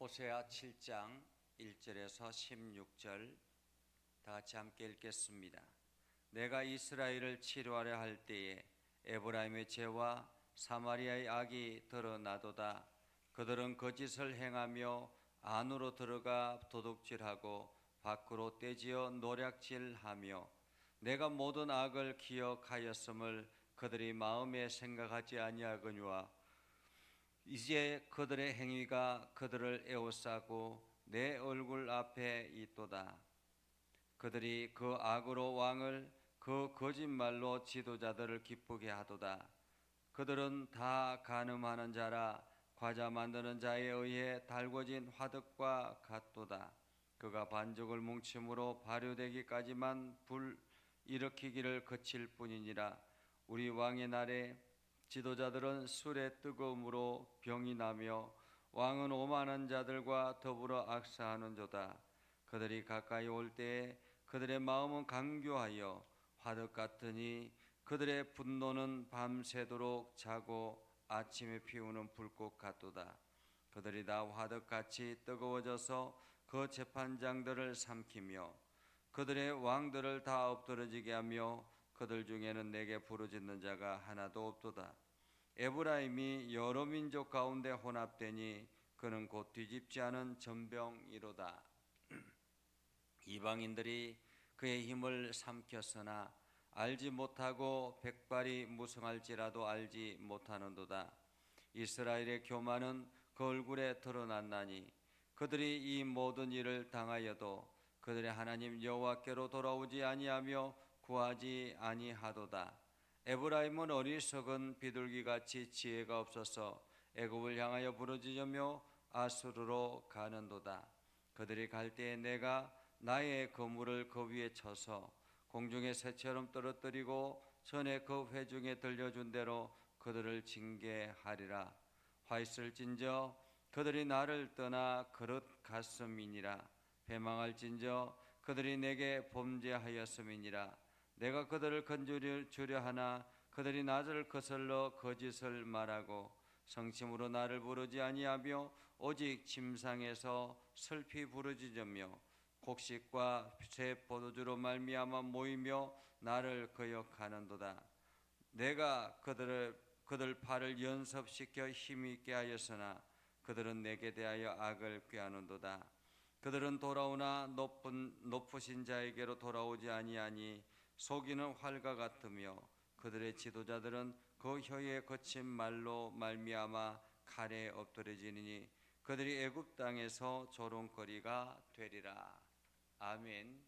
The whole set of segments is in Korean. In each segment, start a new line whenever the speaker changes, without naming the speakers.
호세아 7장 1절에서 16절 다 같이 함께 읽겠습니다. 내가 이스라엘을 치료하려 할 때에 에브라임의 죄와 사마리아의 악이 드러나도다. 그들은 거짓을 행하며 안으로 들어가 도둑질하고 밖으로 떼지어 노략질하며 내가 모든 악을 기억하였음을 그들이 마음에 생각하지 아니하거니와 이제 그들의 행위가 그들을 에워싸고 내 얼굴 앞에 있도다. 그들이 그 악으로 왕을 그 거짓말로 지도자들을 기쁘게 하도다. 그들은 다 가늠하는 자라 과자 만드는 자에 의해 달궈진 화덕과 같도다. 그가 반죽을 뭉침으로 발효되기까지만 불 일으키기를 그칠 뿐이니라. 우리 왕의 날에 지도자들은 술의 뜨거움으로 병이 나며 왕은 오만한 자들과 더불어 악사하는도다. 그들이 가까이 올 때에 그들의 마음은 강교하여 화덕 같으니 그들의 분노는 밤새도록 자고 아침에 피우는 불꽃 같도다. 그들이 다 화덕같이 뜨거워져서 그 재판장들을 삼키며 그들의 왕들을 다 엎드러지게 하며 그들 중에는 내게 부르짖는 자가 하나도 없도다. 에브라임이 여러 민족 가운데 혼합되니 그는 곧 뒤집지 않은 전병이로다. 이방인들이 그의 힘을 삼켰으나 알지 못하고 백발이 무성할지라도 알지 못하는도다. 이스라엘의 교만은 그 얼굴에 드러났나니 그들이 이 모든 일을 당하여도 그들의 하나님 여호와께로 돌아오지 아니하며 구하지 아니하도다. 에브라임은 어리석은 비둘기같이 지혜가 없어서 애굽을 향하여 부르짖으며 아수르로 가는도다. 그들이 갈 때에 내가 나의 거물을 그 위에 쳐서 공중의 새처럼 떨어뜨리고 전에 그 회중에 들려준 대로 그들을 징계하리라. 화 있을진저 그들이 나를 떠나 그릇 갔음이니라. 배망할진저 그들이 내게 범죄하였음이니라. 내가 그들을 건주려 하나 그들이 나를 거슬러 거짓을 말하고 성심으로 나를 부르지 아니하며 오직 침상에서 슬피 부르짖으며 곡식과 새 포도주로 말미암아 모이며 나를 거역하는도다. 내가 그들을 그들 팔을 연습시켜 힘 있게 하였으나 그들은 내게 대하여 악을 꾀하는도다. 그들은 돌아오나 높은 높으신 자에게로 돌아오지 아니하니 속이는 활과 같으며 그들의 지도자들은 그 혀에 거친 말로 말미암아 칼에 엎드려지니 그들이 애굽 땅에서 조롱거리가 되리라. 아멘.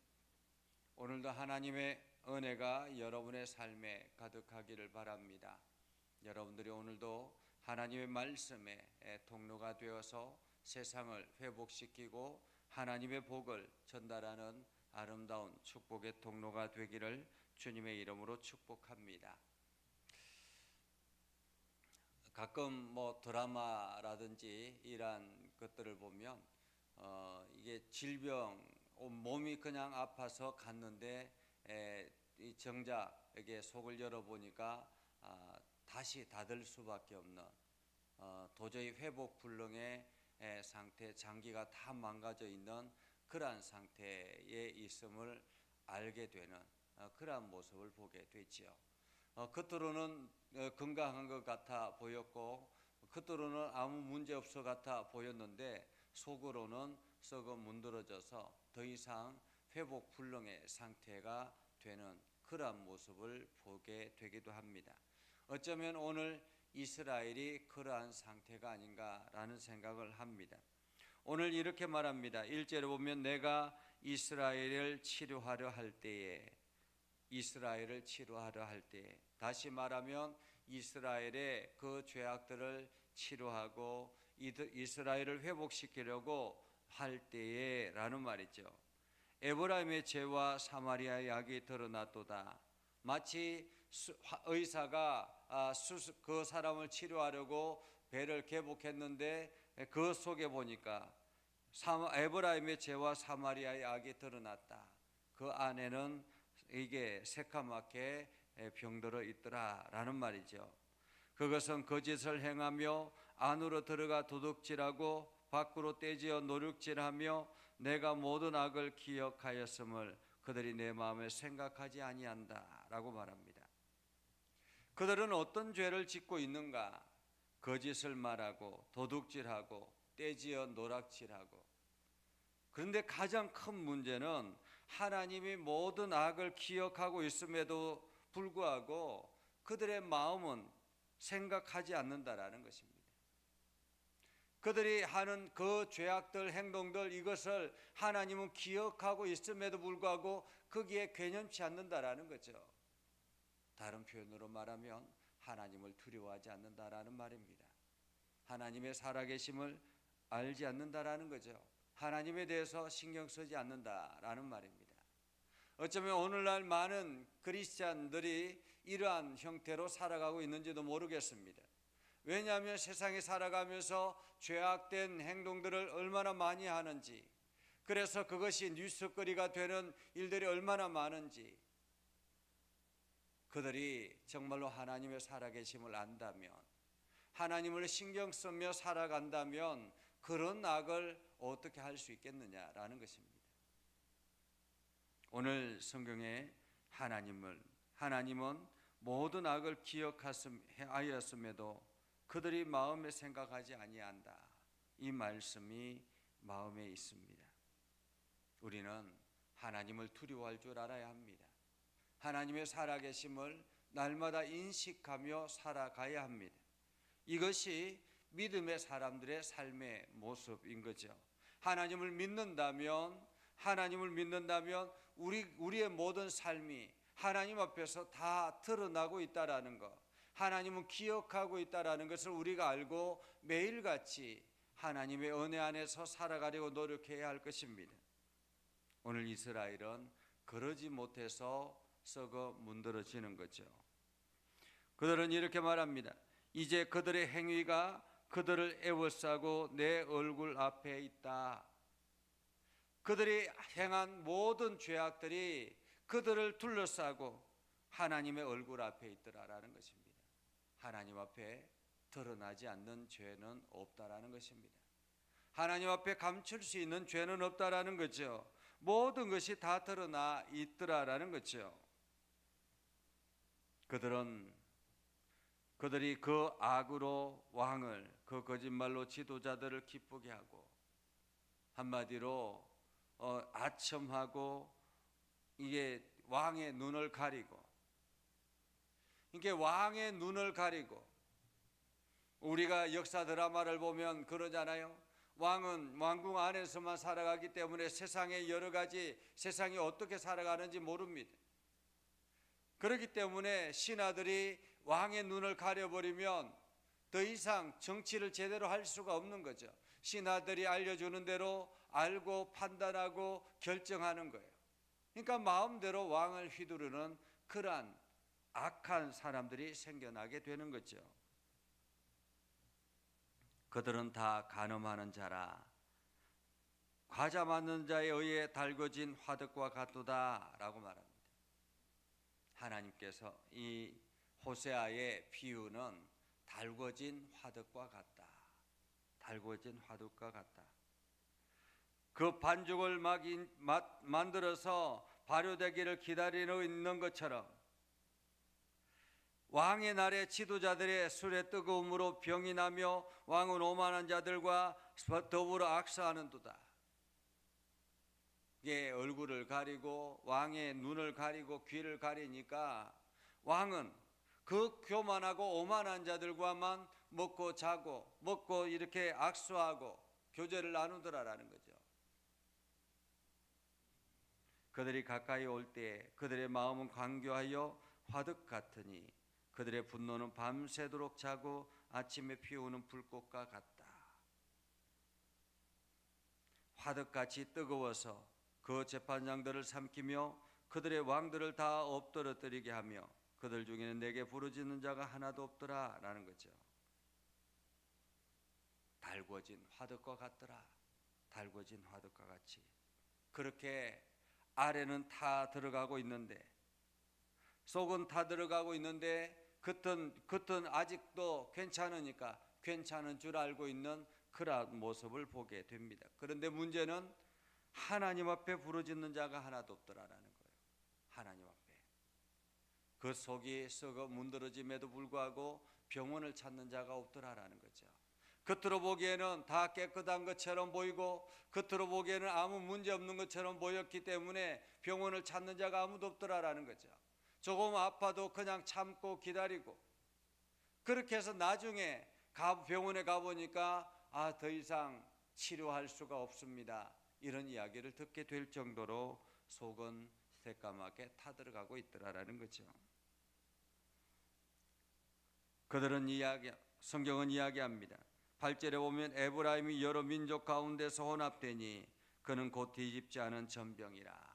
오늘도 하나님의 은혜가 여러분의 삶에 가득하기를 바랍니다. 여러분들이 오늘도 하나님의 말씀에 통로가 되어서 세상을 회복시키고 하나님의 복을 전달하는 아름다운 축복의 통로가 되기를 주님의 이름으로 축복합니다. 가끔 뭐 드라마라든지 이러한 것들을 보면 어, 이게 질병 몸이 그냥 아파서 갔는데 에, 이 정작에게 속을 열어 보니까 아, 다시 닫을 수밖에 없는 어, 도저히 회복 불능의 에, 상태 장기가 다 망가져 있는 그러한 상태에 있음을 알게 되는 어, 그러한 모습을 보게 되지요. 어, 겉으로는 어, 건강한 것 같아 보였고 겉으로는 아무 문제 없어 같아 보였는데 속으로는 썩어 문드러져서 더 이상 회복 불능의 상태가 되는 그러한 모습을 보게 되기도 합니다. 어쩌면 오늘 이스라엘이 그러한 상태가 아닌가라는 생각을 합니다. 오늘 이렇게 말합니다. 1절에 보면 내가 이스라엘을 치료하려 할 때에 이스라엘을 치료하려 할 때에 다시 말하면 이스라엘의 그 죄악들을 치료하고 이스라엘을 회복시키려고 할 때에라는 말이죠. 에브라임의 죄와 사마리아의 악이 드러났도다. 마치 의사가 그 사람을 치료하려고 배를 개복했는데 그 속에 보니까 에브라임의 죄와 사마리아의 악이 드러났다. 그 안에는 이게 새카맣게 병들어 있더라라는 말이죠. 그것은 거짓을 행하며 안으로 들어가 도둑질하고 밖으로 떼지어 노력질하며 내가 모든 악을 기억하였음을 그들이 내 마음에 생각하지 아니한다라고 말합니다. 그들은 어떤 죄를 짓고 있는가? 거짓을 말하고 도둑질하고 떼지어 노락질하고 그런데 가장 큰 문제는 하나님이 모든 악을 기억하고 있음에도 불구하고 그들의 마음은 생각하지 않는다라는 것입니다. 그들이 하는 그 죄악들 행동들 이것을 하나님은 기억하고 있음에도 불구하고 거기에 괴념치 않는다라는 거죠. 다른 표현으로 말하면 하나님을 두려워하지 않는다라는 말입니다. 하나님의 살아계심을 알지 않는다라는 거죠. 하나님에 대해서 신경 쓰지 않는다라는 말입니다. 어쩌면 오늘날 많은 그리스찬들이 이러한 형태로 살아가고 있는지도 모르겠습니다. 왜냐하면 세상에 살아가면서 죄악된 행동들을 얼마나 많이 하는지, 그래서 그것이 뉴스거리가 되는 일들이 얼마나 많은지, 그들이 정말로 하나님의 살아계심을 안다면, 하나님을 신경 쓰며 살아간다면 그런 악을 어떻게 할 수 있겠느냐라는 것입니다. 오늘 성경에 하나님을 하나님은 모든 악을 기억하였음에도 그들이 마음에 생각하지 아니한다. 이 말씀이 마음에 있습니다. 우리는 하나님을 두려워할 줄 알아야 합니다. 하나님의 살아계심을 날마다 인식하며 살아가야 합니다. 이것이 믿음의 사람들의 삶의 모습인 거죠. 하나님을 믿는다면 하나님을 믿는다면 우리 우리의 모든 삶이 하나님 앞에서 다 드러나고 있다라는 것. 하나님은 기억하고 있다라는 것을 우리가 알고 매일같이 하나님의 은혜 안에서 살아가려고 노력해야 할 것입니다. 오늘 이스라엘은 그러지 못해서 썩어 문드러지는 거죠. 그들은 이렇게 말합니다. 이제 그들의 행위가 그들을 애워싸고 내 얼굴 앞에 있다. 그들이 행한 모든 죄악들이 그들을 둘러싸고 하나님의 얼굴 앞에 있더라라는 것입니다. 하나님 앞에 드러나지 않는 죄는 없다라는 것입니다. 하나님 앞에 감출 수 있는 죄는 없다라는 거죠. 모든 것이 다 드러나 있더라라는 거죠. 그들은 그들이 그 악으로 왕을 그 거짓말로 지도자들을 기쁘게 하고 한마디로 어, 아첨하고 이게 왕의 눈을 가리고 이게 왕의 눈을 가리고 우리가 역사 드라마를 보면 그러잖아요. 왕은 왕궁 안에서만 살아가기 때문에 세상의 여러 가지 세상이 어떻게 살아가는지 모릅니다. 그렇기 때문에 신하들이 왕의 눈을 가려버리면 더 이상 정치를 제대로 할 수가 없는 거죠. 신하들이 알려주는 대로 알고 판단하고 결정하는 거예요. 그러니까 마음대로 왕을 휘두르는 그러한 악한 사람들이 생겨나게 되는 거죠. 그들은 다 간음하는 자라 과자 맞는 자에 의해 달궈진 화덕과 같도다라고 말합니다. 하나님께서 이 호세아의 비유는 달궈진 화덕과 같다. 달궈진 화덕과 같다. 그 반죽을 막 만들어서 발효되기를 기다리고 있는 것처럼 왕의 날에 지도자들의 술의 뜨거움으로 병이 나며 왕은 오만한 자들과 더불어 악사하는도다. 이게 얼굴을 가리고 왕의 눈을 가리고 귀를 가리니까 왕은 그 교만하고 오만한 자들과만 먹고 자고 먹고 이렇게 악수하고 교제를 나누더라라는 거죠. 그들이 가까이 올 때 그들의 마음은 강교하여 화덕 같으니 그들의 분노는 밤새도록 자고 아침에 피우는 불꽃과 같다. 화덕같이 뜨거워서 그 재판장들을 삼키며 그들의 왕들을 다 엎드러뜨리게 하며 그들 중에는 내게 부르짖는 자가 하나도 없더라라는 거죠. 달궈진 화덕과 같더라. 달궈진 화덕과 같이 그렇게 아래는 다 들어가고 있는데 속은 다 들어가고 있는데 겉은 겉은 아직도 괜찮으니까 괜찮은 줄 알고 있는 그러한 모습을 보게 됩니다. 그런데 문제는 하나님 앞에 부르짖는 자가 하나도 없더라라는 거예요. 하나님 앞에. 그 속이 썩어 문드러짐에도 불구하고 병원을 찾는 자가 없더라라는 거죠. 겉으로 보기에는 다 깨끗한 것처럼 보이고 겉으로 보기에는 아무 문제 없는 것처럼 보였기 때문에 병원을 찾는 자가 아무도 없더라라는 거죠. 조금 아파도 그냥 참고 기다리고 그렇게 해서 나중에 가- 병원에 가보니까 아 더 이상 치료할 수가 없습니다. 이런 이야기를 듣게 될 정도로 속은 새까맣게 타들어가고 있더라라는 거죠. 그들은 이야기 성경은 이야기합니다. 8절에 보면 에브라임이 여러 민족 가운데서 혼합되니 그는 곧 뒤집지 않은 전병이라.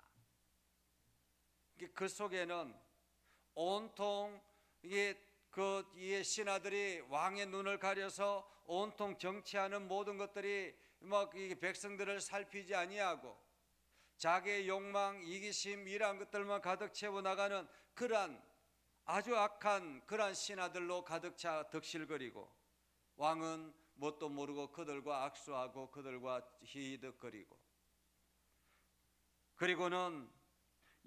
그 속에는 온통 이게 그 이에 신하들이 왕의 눈을 가려서 온통 정치하는 모든 것들이 막이 백성들을 살피지 아니하고 자기의 욕망, 이기심 이러한 것들만 가득 채워 나가는 그러한 아주 악한 그러한 신하들로 가득 차 덕실거리고 왕은 뭣도 모르고 그들과 악수하고 그들과 희덕거리고 그리고는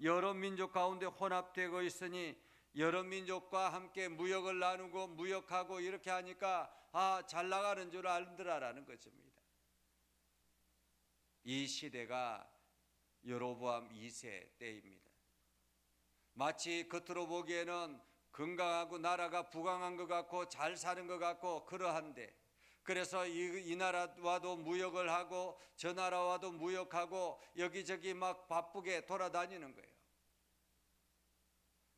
여러 민족 가운데 혼합되고 있으니 여러 민족과 함께 무역을 나누고 무역하고 이렇게 하니까 아 잘 나가는 줄 알더라라는 것입니다. 이 시대가 여로보암 2세 때입니다. 마치 겉으로 보기에는 건강하고 나라가 부강한 것 같고 잘 사는 것 같고 그러한데 그래서 이, 이 나라와도 무역을 하고 저 나라와도 무역하고 여기저기 막 바쁘게 돌아다니는 거예요.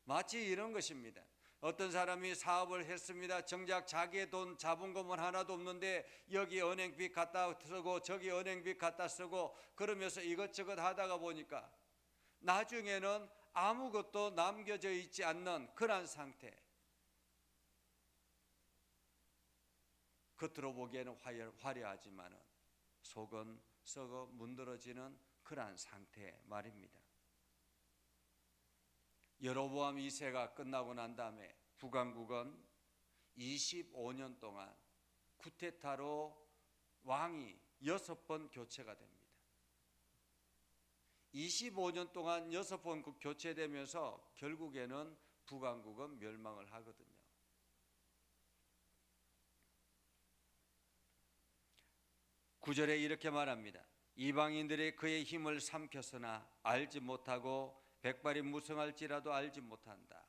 마치 이런 것입니다. 어떤 사람이 사업을 했습니다. 정작 자기의 돈 자본금은 하나도 없는데 여기 은행빚 갖다 쓰고 저기 은행빚 갖다 쓰고 그러면서 이것저것 하다가 보니까 나중에는 아무것도 남겨져 있지 않는 그러한 상태. 겉으로 보기에는 화려, 화려하지만은 속은 썩어 문드러지는 그러한 상태 말입니다. 여로보암 2세가 끝나고 난 다음에 북왕국은 25년 동안 쿠데타로 왕이 여섯 번 교체가 됩니다. 25년 동안 여섯 번그 교체되면서 결국에는 북왕국은 멸망을 하거든요. 구절에 이렇게 말합니다. 이방인들이 그의 힘을 삼켰으나 알지 못하고 백발이 무성할지라도 알지 못한다.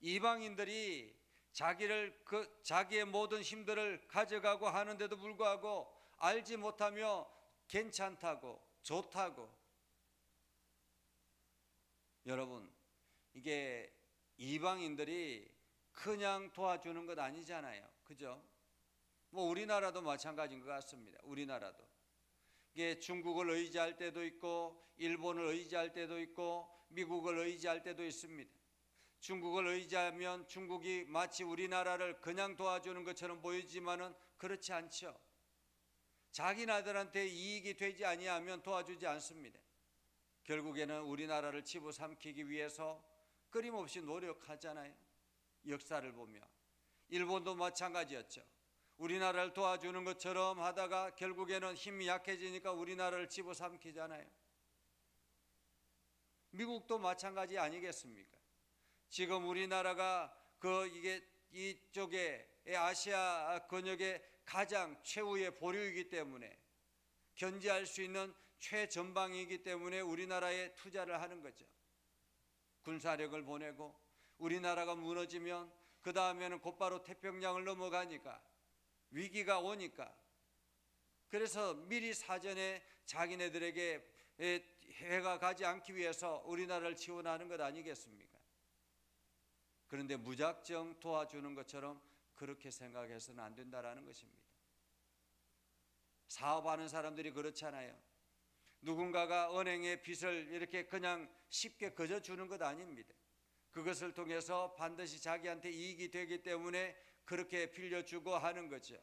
이방인들이 자기를 그 자기의 모든 힘들을 가져가고 하는데도 불구하고 알지 못하며 괜찮다고 좋다고 여러분 이게 이방인들이 그냥 도와주는 것 아니잖아요. 그죠? 뭐 우리나라도 마찬가지인 것 같습니다. 우리나라도 이게 중국을 의지할 때도 있고 일본을 의지할 때도 있고 미국을 의지할 때도 있습니다. 중국을 의지하면 중국이 마치 우리나라를 그냥 도와주는 것처럼 보이지만은 그렇지 않죠. 자기 나들한테 이익이 되지 아니하면 도와주지 않습니다. 결국에는 우리나라를 집어삼키기 위해서 끊임없이 노력하잖아요. 역사를 보면 일본도 마찬가지였죠. 우리나라를 도와주는 것처럼 하다가 결국에는 힘이 약해지니까 우리나라를 집어삼키잖아요. 미국도 마찬가지 아니겠습니까? 지금 우리나라가 그 이게 이쪽에 아시아 권역의 가장 최후의 보류이기 때문에 견제할 수 있는 최전방이기 때문에 우리나라에 투자를 하는 거죠. 군사력을 보내고 우리나라가 무너지면 그 다음에는 곧바로 태평양을 넘어가니까 위기가 오니까 그래서 미리 사전에 자기네들에게 해가 가지 않기 위해서 우리나라를 지원하는 것 아니겠습니까? 그런데 무작정 도와주는 것처럼 그렇게 생각해서는 안 된다라는 것입니다. 사업하는 사람들이 그렇잖아요. 누군가가 은행에 빚을 이렇게 그냥 쉽게 거저 주는 것 아닙니다. 그것을 통해서 반드시 자기한테 이익이 되기 때문에 그렇게 빌려주고 하는 거죠.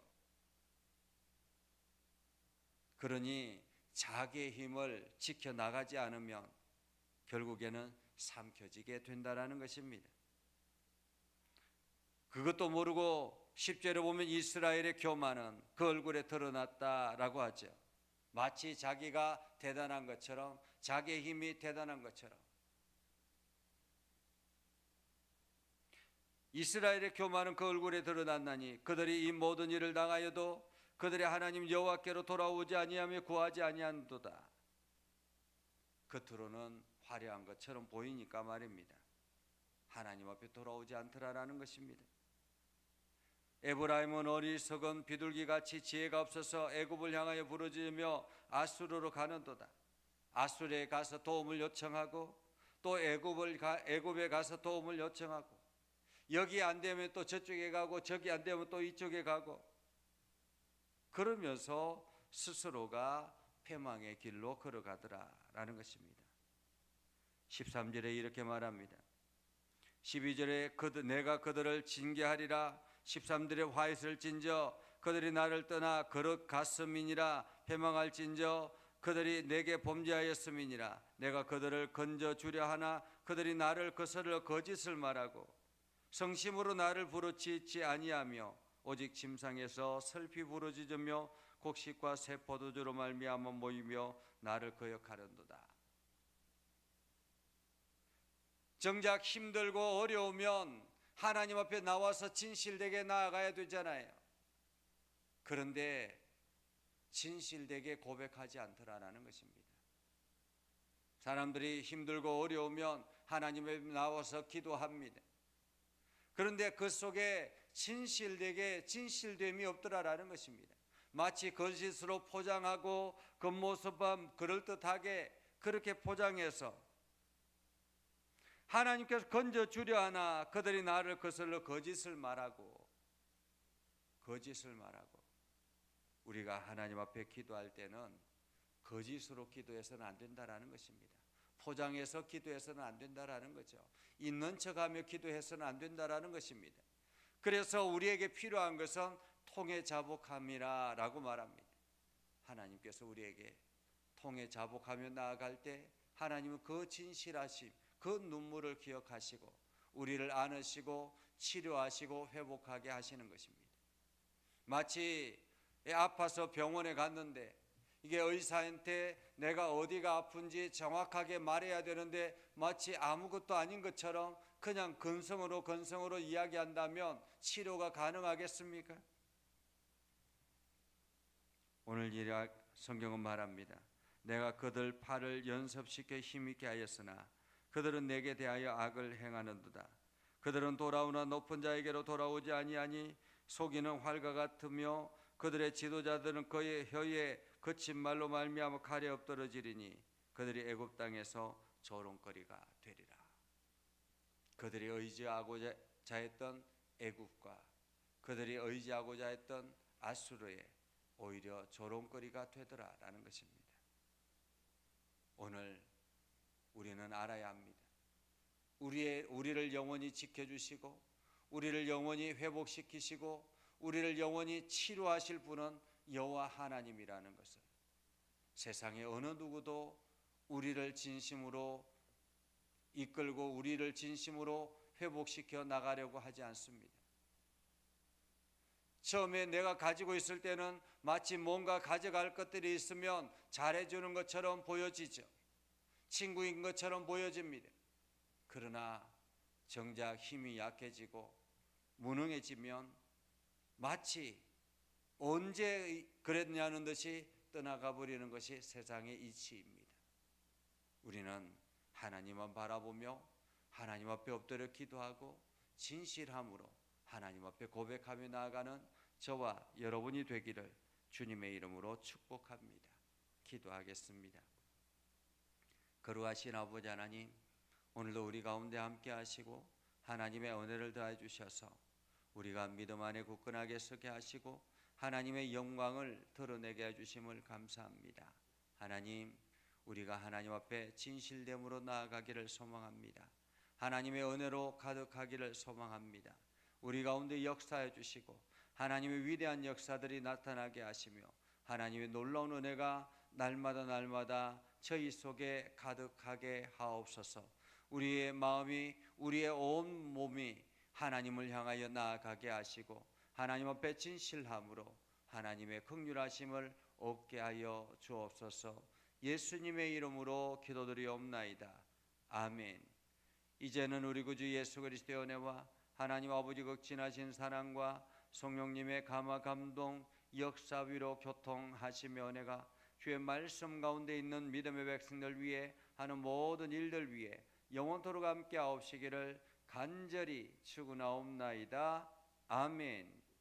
그러니 자기의 힘을 지켜 나가지 않으면 결국에는 삼켜지게 된다라는 것입니다. 그것도 모르고 10절에 보면 이스라엘의 교만은 그 얼굴에 드러났다라고 하죠. 마치 자기가 대단한 것처럼 자기의 힘이 대단한 것처럼 이스라엘의 교만은 그 얼굴에 드러났나니 그들이 이 모든 일을 당하여도 그들이 하나님 여호와께로 돌아오지 아니하며 구하지 아니한도다. 겉으로는 화려한 것처럼 보이니까 말입니다. 하나님 앞에 돌아오지 않더라라는 것입니다. 에브라임은 어리석은 비둘기같이 지혜가 없어서 애굽을 향하여 부르짖으며 아수르로 가는도다. 아수르에 가서 도움을 요청하고 또 애굽을 가, 애굽에 가서 도움을 요청하고 여기 안 되면 또 저쪽에 가고 저기 안 되면 또 이쪽에 가고 그러면서 스스로가 패망의 길로 걸어가더라라는 것입니다. 13절에 이렇게 말합니다. 12절에 그들, 내가 그들을 징계하리라 13절에 화이슬 진저 그들이 나를 떠나 걸어갔음이니라 패망할 진저 그들이 내게 범죄하였음이니라 내가 그들을 건져 주려 하나 그들이 나를 거스러 거짓을 말하고 성심으로 나를 부르짖지 아니하며 오직 침상에서 슬피 부르짖으며 곡식과 새 포도주로 말미암아 모이며 나를 거역하련도다. 정작 힘들고 어려우면 하나님 앞에 나와서 진실되게 나아가야 되잖아요. 그런데 진실되게 고백하지 않더라라는 것입니다. 사람들이 힘들고 어려우면 하나님에 나와서 기도합니다. 그런데 그 속에 진실되게 진실됨이 없더라라는 것입니다. 마치 거짓으로 포장하고 겉모습은 그럴듯하게 그렇게 포장해서 하나님께서 건져 주려 하나 그들이 나를 거슬러 거짓을 말하고 거짓을 말하고 우리가 하나님 앞에 기도할 때는 거짓으로 기도해서는 안 된다라는 것입니다. 포장해서 기도해서는 안 된다라는 거죠. 있는 척하며 기도해서는 안 된다라는 것입니다. 그래서 우리에게 필요한 것은 통해 자복함이라라고 말합니다. 하나님께서 우리에게 통해 자복하며 나아갈 때 하나님은 그 진실하심, 그 눈물을 기억하시고 우리를 안으시고 치료하시고 회복하게 하시는 것입니다. 마치 아파서 병원에 갔는데 이게 의사한테 내가 어디가 아픈지 정확하게 말해야 되는데 마치 아무것도 아닌 것처럼 그냥 근성으로 근성으로 이야기한다면 치료가 가능하겠습니까? 오늘 이 성경은 말합니다. 내가 그들 팔을 연습시켜 힘있게 하였으나 그들은 내게 대하여 악을 행하는도다. 그들은 돌아오나 높은 자에게로 돌아오지 아니하니 속이는 활과 같으며 그들의 지도자들은 그의 혀에 거친 말로 말미암아 칼에 엎드러지리니 그들이 애굽 땅에서 조롱거리가 되리라. 그들이 의지하고자 했던 애굽과 그들이 의지하고자 했던 아수르에 오히려 조롱거리가 되더라라는 것입니다. 오늘 우리는 알아야 합니다. 우리의 우리를 영원히 지켜 주시고 우리를 영원히 회복시키시고 우리를 영원히 치료하실 분은 여호와 하나님이라는 것을 세상의 어느 누구도 우리를 진심으로 이끌고 우리를 진심으로 회복시켜 나가려고 하지 않습니다. 처음에 내가 가지고 있을 때는 마치 뭔가 가져갈 것들이 있으면 잘해주는 것처럼 보여지죠. 친구인 것처럼 보여집니다. 그러나 정작 힘이 약해지고 무능해지면 마치 언제 그랬냐는 듯이 떠나가 버리는 것이 세상의 이치입니다. 우리는 하나님만 바라보며 하나님 앞에 엎드려 기도하고 진실함으로 하나님 앞에 고백하며 나아가는 저와 여러분이 되기를 주님의 이름으로 축복합니다. 기도하겠습니다. 거룩하신 아버지 하나님, 오늘도 우리 가운데 함께 하시고 하나님의 은혜를 더해 주셔서 우리가 믿음 안에 굳건하게 서게 하시고 하나님의 영광을 드러내게 해 주심을 감사합니다. 하나님, 우리가 하나님 앞에 진실됨으로 나아가기를 소망합니다. 하나님의 은혜로 가득하기를 소망합니다. 우리 가운데 역사해 주시고 하나님의 위대한 역사들이 나타나게 하시며 하나님의 놀라운 은혜가 날마다 날마다 저희 속에 가득하게 하옵소서. 우리의 마음이 우리의 온 몸이 하나님을 향하여 나아가게 하시고 하나님 앞에 진실함으로 하나님의 극률하심을 얻게 하여 주옵소서. 예수님의 이름으로 기도드리옵나이다. 아멘. 이제는 우리 구주 예수 그리스도의 은혜와 하나님 아버지 극진하신 사랑과 성령님의 감화 감동 역사 위로 교통하시며 은혜가 주의 말씀 가운데 있는 믿음의 백성들 위해 하는 모든 일들 위해 영원토록 함께 하옵시기를 간절히 축원하옵나이다. 아멘.